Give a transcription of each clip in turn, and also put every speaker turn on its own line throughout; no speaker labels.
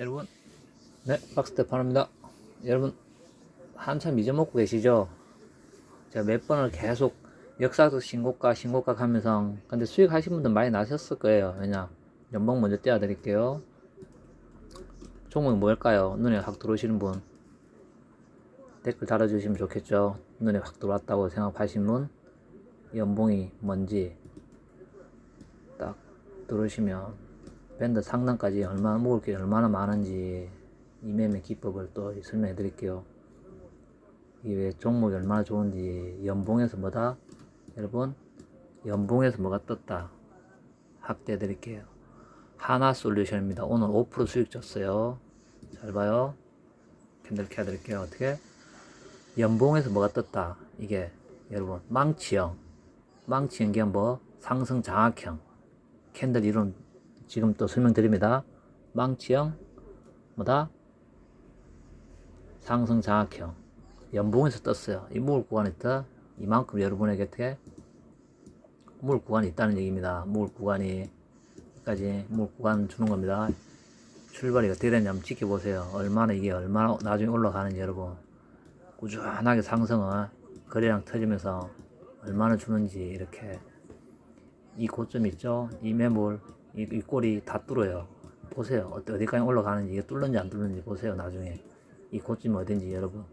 여러분, 네, 박스테판입니다. 여러분, 한참 잊어먹고 계시죠? 제가 몇 번을 계속 역사적 신고가, 신고가 하면서, 근데 수익 하신 분들 많이 나셨을 거예요. 왜냐? 연봉 먼저 떼어 드릴게요. 종목이 뭘까요? 눈에 확 들어오시는 분. 댓글 달아주시면 좋겠죠. 눈에 확 들어왔다고 생각하신 분. 연봉이 뭔지 딱 들어오시면 밴드 상단까지 얼마나 먹을 게 얼마나 많은지 이 매매 기법을 또 설명해 드릴게요. 이게 종목이 얼마나 좋은지 연봉에서 뭐다? 여러분 연봉에서 뭐가 떴다 확대해 드릴게요. 하나 솔루션입니다. 오늘 5% 수익 줬어요. 잘 봐요. 캔들 켜 드릴게요. 어떻게? 연봉에서 뭐가 떴다. 이게 여러분 망치형 망치형 게 뭐? 상승 장악형 캔들 이론 지금 또 설명드립니다. 망치형 뭐다? 상승 장악형 연봉에서 떴어요. 이 무을 구간에 있다. 이만큼 여러분에게 어떻게 무을 구간이 있다는 얘기입니다. 무을 구간이 까지 무을 구간 주는 겁니다. 출발이 어떻게 되는지 한번 지켜보세요. 얼마나 이게 얼마나 나중에 올라가는지 여러분 꾸준하게 상승을 거래량 터지면서 얼마나 주는지 이렇게 이 고점 있죠? 이 매물, 이, 이 꼴이 다 뚫어요. 보세요. 어디, 어디까지 올라가는지, 이게 뚫는지 안 뚫는지 보세요. 나중에. 이 고점이 어딘지 여러분.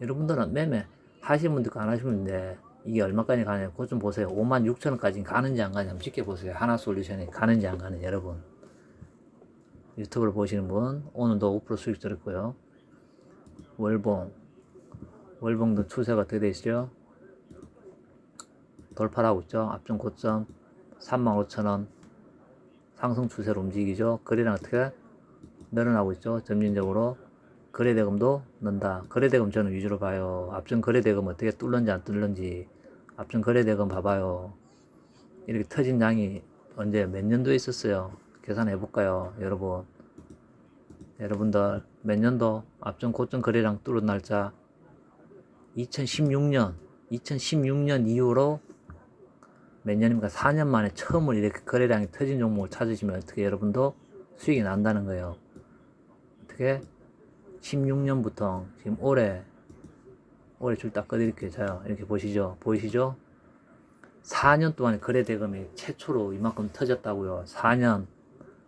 여러분들은 매매 하시는 있고 안 하시는 분인데 이게 얼마까지 가냐 고점 보세요. 5만 6천 원까지 가는지 안 가는지 한번 지켜보세요. 하나 솔루션이 가는지 안 가는지 여러분. 유튜브를 보시는 분 오늘도 5% 수익 들었고요. 월봉 월봉도 추세가 어떻게 되시죠? 돌파하고 있죠. 앞전 고점 35,000원 상승 추세로 움직이죠. 거래량 어떻게 늘어나고 있죠. 점진적으로 거래대금도 는다. 거래대금 저는 위주로 봐요. 앞전 거래대금 어떻게 뚫는지 안 뚫는지 앞전 거래대금 봐봐요. 이렇게 터진 양이 언제 몇 년도에 있었어요. 계산해 볼까요, 여러분? 여러분들 몇 년도 앞전 고점 거래량 뚫은 날짜 2016년 2016년 이후로 몇 년입니까? 4년 만에 처음으로 이렇게 거래량이 터진 종목을 찾으시면 어떻게 여러분도 수익이 난다는 거예요. 어떻게? 16년부터 지금 올해 올해 줄딱 꺼드릴게요. 자요. 이렇게 보시죠. 보이시죠? 4년 동안에 거래 대금이 최초로 이만큼 터졌다고요. 4년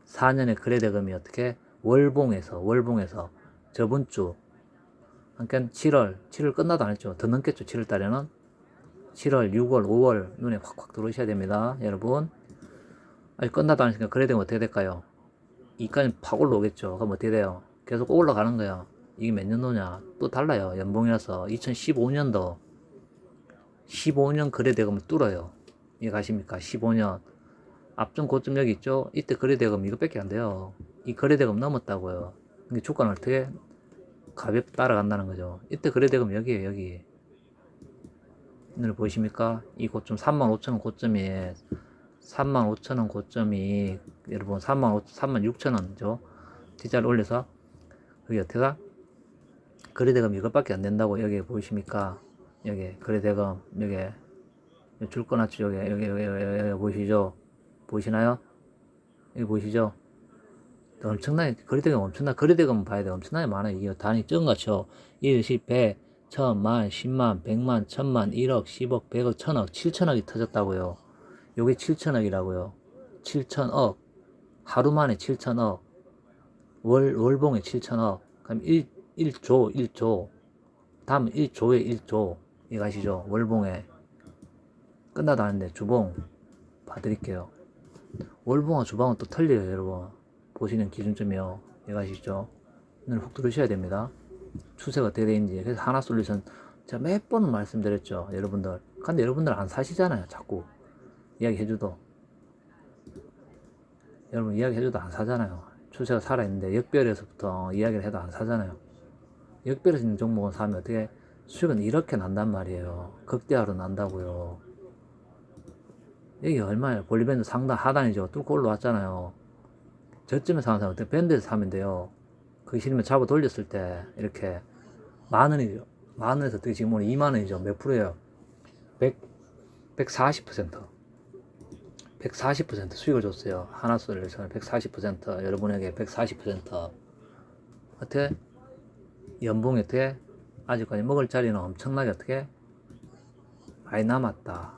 4년의 거래 대금이 어떻게 월봉에서 월봉에서 저번 주 그러니까 7월 7월 끝나도 안 했죠. 더 넘겠죠. 7월 달에는 7월, 6월, 5월 눈에 확확 들어오셔야 됩니다. 여러분. 아직 끝나도 안 했으니까 그래 되면 어떻게 될까요? 이까지 팍 올라오겠죠. 그럼 어떻게 돼요? 계속 올라가는 거야. 이게 몇 년도냐? 또 달라요. 연봉이라서 2015년도 15년 거래 대금을 뚫어요. 이해 가십니까? 15년 앞전 고점 여기 있죠? 이때 거래 대금 이거밖에 안 돼요. 이 거래 대금 넘었다고요. 이게 주가는 어떻게 가볍게 따라간다는 거죠. 이때 거래 대금 여기에요, 여기. 오늘 보이십니까? 이 고점 35,000원 고점이 35,000원 고점이 여러분 35, 36,000원이죠. T자를 올려서 여기 어떻게가 거래대금 이것밖에 안 된다고 여기 보이십니까? 여기 거래대금 여기 줄 꺼놨죠 여기 여기 여기, 여기, 여기 보이시죠? 보이시나요? 여기 보이시죠? 엄청나게 거래대금 엄청나 거래대금 봐야 돼 엄청나게 많아요 이게 단위 적은 거죠 1, 10, 100, 천 만, 십만, 백만, 천만, 1억, 10억, 100억, 천억, 7천억이 터졌다고요. 요게 7천억이라고요. 7천억. 하루 만에 7천억. 월, 월봉에 7천억. 그럼 1, 1조, 1조. 다음 1조에 1조. 이거 아시죠? 월봉에. 끝나도 않는데 주봉 봐드릴게요. 월봉과 주봉은 또 틀려요, 여러분. 보시는 기준점이요. 이거 아시죠? 오늘 훅 들으셔야 됩니다. 추세가 어떻게 되는지. 그래서 하나 솔루션 제가 몇 번을 말씀드렸죠 여러분들. 근데 여러분들 안 사시잖아요 자꾸. 이야기 해줘도. 여러분 이야기 해줘도 안 사잖아요. 추세가 살아있는데 역별에서부터 이야기를 해도 안 사잖아요. 역별에서 있는 종목은 사면 어떻게 수익은 이렇게 난단 말이에요. 극대화로 난다고요. 여기 얼마예요? 볼리밴드 상단 하단이죠. 뚫고 올라왔잖아요. 저쯤에 사는 사람 어떻게 밴드에서 사면 돼요 그 싫으면 잡아 돌렸을 때 이렇게 만 원이죠. 만 원에서 어떻게 지금 오늘 2만 원이죠. 몇 프로예요? 100, 140%. 140% 수익을 줬어요. 하나솔루션은 140% 여러분에게 140% 어떻게 연봉이 어떻게 아직까지 먹을 자리는 엄청나게 어떻게 많이 남았다.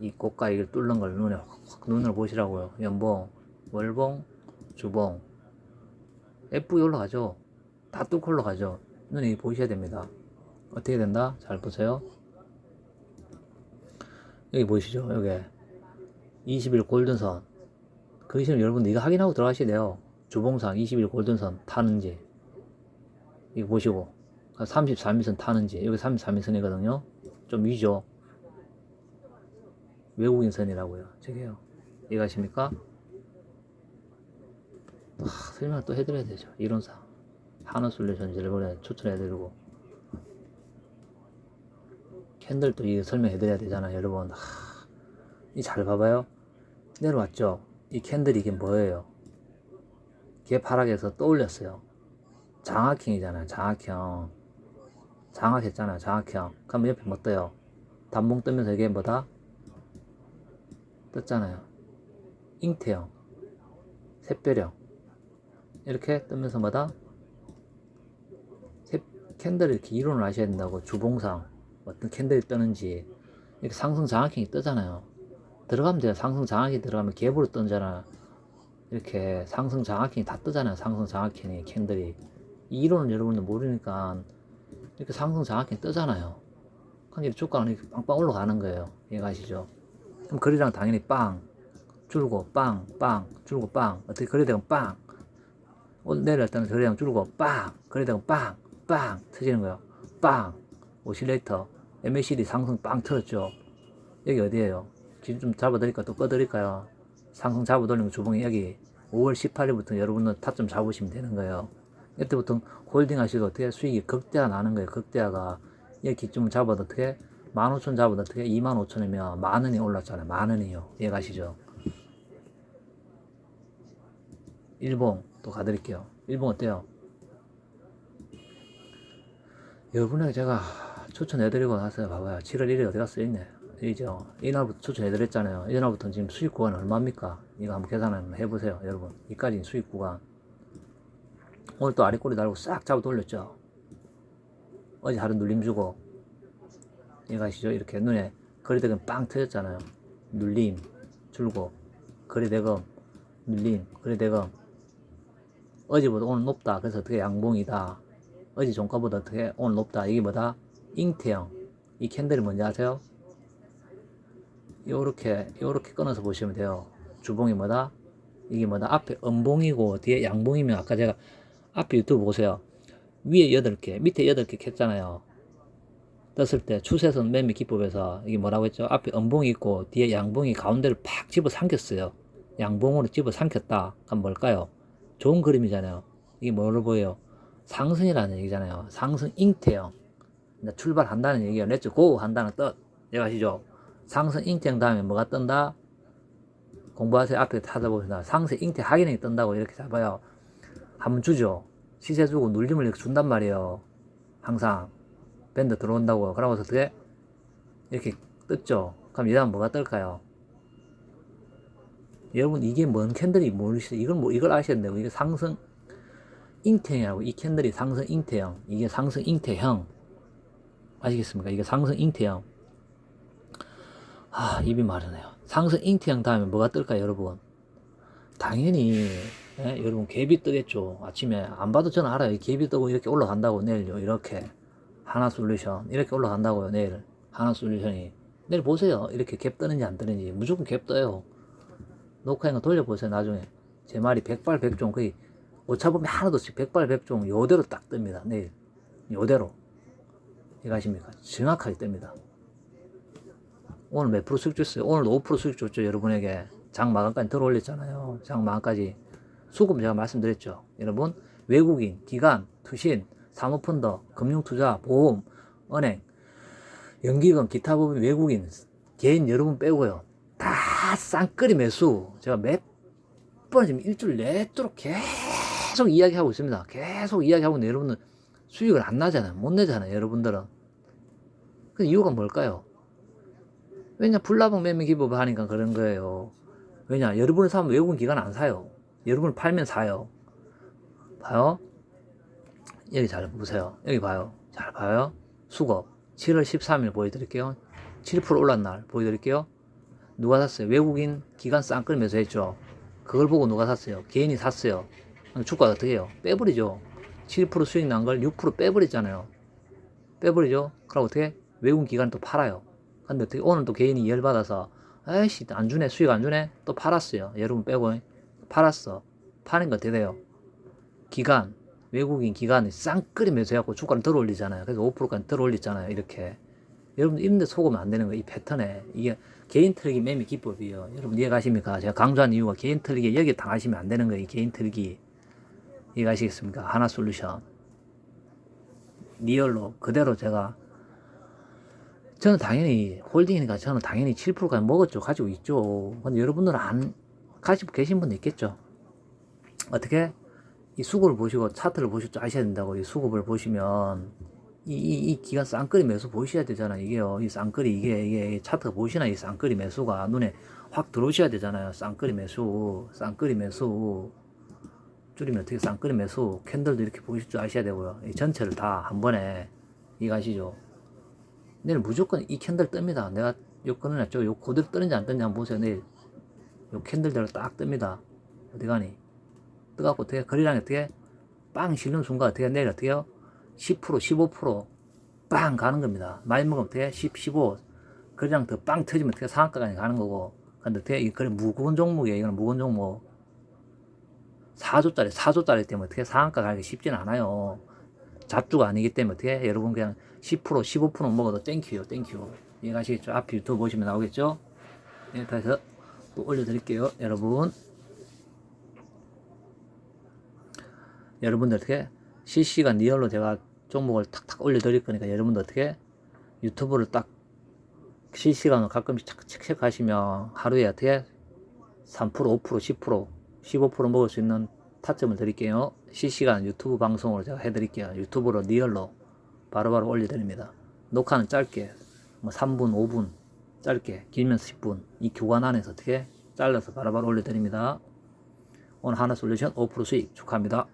이 고가 이걸 뚫는 걸 눈에 확, 확 눈으로 보시라고요. 연봉, 월봉, 주봉. F 올라가죠. 다 뚫고 올라가죠. 눈에 보셔야 됩니다. 어떻게 된다? 잘 보세요. 여기 보이시죠? 여기 20일 골든선. 그 시점 여러분들 이거 확인하고 들어가셔야 돼요. 주봉상 20일 골든선 타는지. 이거 보시고. 33일선 타는지. 여기 33일선이거든요. 좀 위죠. 외국인 선이라고요. 저게요. 이해가십니까? 아, 설명을 또 해드려야 되죠. 이론상. 하나솔루션 여러분에 추천해드리고. 캔들도 이거 설명해드려야 되잖아요. 여러분. 하, 이잘 봐봐요. 내려왔죠? 이 캔들이 이게 뭐예요? 개파락에서 떠올렸어요. 장학형이잖아요. 장학형. 장학했잖아요. 장학형. 그럼 옆에 뭐 떠요? 단봉 뜨면서 이게 뭐다? 떴잖아요. 잉태형. 샛별형. 이렇게 뜨면서 뭐다? 새, 캔들 이렇게 이론을 아셔야 된다고. 주봉상. 어떤 캔들이 뜨는지. 이렇게 상승 장학형이 뜨잖아요. 들어가면 돼요. 상승 장학이 들어가면 갭으로 뜨잖아. 이렇게 상승 장학형이 다 뜨잖아요. 상승 장학형이 캔들이. 이 이론을 여러분들 모르니까 이렇게 상승 장학형이 뜨잖아요. 이렇게 주가는 이렇게 빵빵 올라가는 거예요. 이해가시죠? 그럼 거래량 당연히 빵 줄고 빵, 빵 줄고 빵 어떻게 거래되면 빵 내일 때는 거래량 줄고 빵 거래되면 빵, 빵 터지는 거예요. 빵 오실레이터 MACD 상승 빵 틀었죠. 여기 어디에요? 지금 좀 잡아드릴까 또 꺼드릴까요? 상승 잡아돌리면 주봉이 여기 5월 18일부터 여러분은 타점 잡으시면 되는 거예요. 이때부터 홀딩 하시고 어떻게 수익이 극대화 나는 거예요. 극대화가 여기 기점을 잡아도 어떻게 15,000 잡아도 어떻게 25,000이면 만 원이 올랐잖아요. 만 원이요. 이해가시죠? 일봉 또 가드릴게요. 일봉 어때요? 여러분에게 제가 추천해드리고 나서 봐봐요. 7월 1일 어디 갔어? 있네. 이죠. 이날부터 추천해드렸잖아요. 이날부터 지금 수익 구간 얼마입니까? 이거 한번 계산 한번 해보세요. 여러분. 이까지 수익 구간. 오늘 또 아래꼬리 달고 싹 잡아 돌렸죠. 어제 하루 눌림 주고. 이거 아시죠? 이렇게 눈에 거리대금 빵 터졌잖아요. 눌림, 줄고. 거리대금, 눌림, 거리대금. 어제보다 오늘 높다. 그래서 어떻게 양봉이다. 어제 종가보다 어떻게 오늘 높다. 이게 뭐다? 잉태형. 이 캔들이 뭔지 아세요? 요렇게, 요렇게 끊어서 보시면 돼요. 주봉이 뭐다? 이게 뭐다? 앞에 음봉이고 뒤에 양봉이면 아까 제가 앞에 유튜브 보세요. 위에 8개, 밑에 8개 캤잖아요. 떴을 때 추세선 매매 기법에서 이게 뭐라고 했죠? 앞에 음봉이 있고 뒤에 양봉이 가운데를 팍 집어 삼켰어요. 양봉으로 집어 삼켰다. 그럼 뭘까요? 좋은 그림이잖아요. 이게 뭐로 보여요? 상승이라는 얘기잖아요. 상승 잉태형. 출발한다는 얘기가 냈죠. 고 한다는 뜻. 이해가 시죠 상승 잉태형 다음에 뭐가 뜬다? 공부하세요. 앞에 찾아보시다. 상승 잉태 하기능이 뜬다고 이렇게 잡아요. 한번 주죠. 시세 주고 눌림을 이렇게 준단 말이에요. 항상. 밴드 들어온다고. 그러고 어떻게? 이렇게 떴죠. 그럼 이 다음 뭐가 뜰까요? 여러분, 이게 뭔 캔들이 모르시죠? 이걸 뭐, 이걸 아셔야 된다고. 이게 상승 잉태형이라고. 이 캔들이 상승 잉태형. 이게 상승 잉태형. 아시겠습니까? 이게 상승 잉태형. 아, 입이 마르네요. 상승 잉태형 다음에 뭐가 뜰까요, 여러분? 당연히 예? 여러분 갭이 뜨겠죠. 아침에 안 봐도 저는 알아요. 갭이 뜨고 이렇게 올라간다고 내일요. 이렇게 하나 솔루션 이렇게 올라간다고요. 내일 하나 솔루션이 내일 보세요. 이렇게 갭 뜨는지 안 뜨는지 무조건 갭 떠요. 녹화한 거 돌려보세요. 나중에 제 말이 백발백중 거의 오차 보면 하나도 없이 백발백중 요대로 딱 뜹니다. 내일 요대로 이거 아십니까? 정확하게 뜹니다. 오늘 몇 프로 수익 줬어요? 오늘도 5% 수익 줬죠. 여러분에게 장 마감까지 들어 올렸잖아요. 장 마감까지 수급 제가 말씀드렸죠. 여러분 외국인, 기관, 투신, 사모펀드, 금융투자, 보험, 은행, 연기금, 기타 부분 외국인, 개인 여러분 빼고요. 다 쌍끌이 매수. 제가 몇 번 지금 일주일 내도록 계속 이야기하고 있습니다. 계속 이야기하고 있는데 여러분은 수익을 안 나잖아요. 못 내잖아요. 여러분들은. 그 이유가 뭘까요? 왜냐 불나방 매매 기법 하니까 그런 거예요. 왜냐 여러분을 사면 외국인 기관 안 사요. 여러분을 팔면 사요. 봐요. 여기 잘 보세요. 여기 봐요. 잘 봐요. 수급 7월 13일 보여드릴게요. 7% 올란 날 보여드릴게요. 누가 샀어요? 외국인 기관 쌍끌 매수했죠. 그걸 보고 누가 샀어요? 개인이 샀어요. 주가가 어떻게 해요? 빼버리죠. 7% 수익 난 걸 6% 빼버렸잖아요. 빼버리죠. 그럼 어떻게? 외국인 기관 또 팔아요. 근데 어떻게 오늘 또 개인이 열받아서 아이씨 안 주네 수익 안 주네 또 팔았어요. 여러분 빼고 팔았어. 파는 거 돼요? 기관 외국인 기관이 쌍끌이 매수해갖고 주가를 덜 올리잖아요. 그래서 5%까지 덜 올리잖아요. 이렇게 여러분 이런데 속으면 안 되는 거예요. 이 패턴에 이게 개인 틀기 매매 기법이에요. 여러분 이해가십니까? 제가 강조한 이유가 개인 틀기에 여기 당하시면 안 되는 거예요. 이 개인 틀기 이해가시겠습니까? 하나 솔루션 리얼로 그대로 제가 저는 당연히 홀딩이니까 저는 당연히 7%까지 먹었죠. 가지고 있죠. 근데 여러분들은 안 가지고 계신 분도 있겠죠. 어떻게? 이 수급을 보시고 차트를 보시고 아셔야 된다고 이 수급을 보시면 이, 이, 이 기간 쌍끌이 매수 보셔야 되잖아요. 이게요. 이 쌍끌이 이게, 이게 차트가 보시나 이 쌍끌이 매수가 눈에 확 들어오셔야 되잖아요. 쌍끌이 매수, 쌍끌이 매수. 줄이면 어떻게 쌍끌이 매수 캔들도 이렇게 보실 줄 아셔야 되고요. 이 전체를 다 한 번에 이거 아시죠? 내일 무조건 이 캔들 뜹니다. 내가 요 끊어냈죠. 요 그대로 뜨는지 안 뜨는지 한번 보세요. 내일 요 캔들대로 딱 뜹니다. 어디 가니? 뜨갖고 어떻게 거리량이 어떻게 빵 실는 순간 어떻게 내일 어떻게요? 10% 15%빵 가는 겁니다. 많이 먹으면 어떻게 10, 15 거리량 더빵 터지면 어떻게 상한가까지 가는 거고. 근데 어떻게 이 거리 무거운 종목이에요. 이거는 무거운 종목. 4조짜리 4조짜리 때문에 어떻게 상한가 가기 쉽진 않아요. 잡주가 아니기 때문에 어떻게 여러분 그냥 10% 15% 먹어도 땡큐요. 땡큐. 이해가시겠죠? 앞에 유튜브 보시면 나오겠죠? 네, 다시 또 올려드릴게요 여러분. 여러분들 어떻게 실시간 리얼로 제가 종목을 탁탁 올려드릴 거니까 여러분들 어떻게 유튜브를 딱 실시간으로 가끔씩 책- 체크하시면 하루에 어떻게 3% 5% 10% 15% 먹을 수 있는 타점을 드릴게요. 실시간 유튜브 방송으로 제가 해드릴게요. 유튜브로 리얼로 바로바로 올려드립니다. 녹화는 짧게 뭐 3분 5분 짧게 길면 10분. 이 교관 안에서 어떻게 잘라서 바로바로 올려드립니다. 오늘 하나 솔루션 5% 수익 축하합니다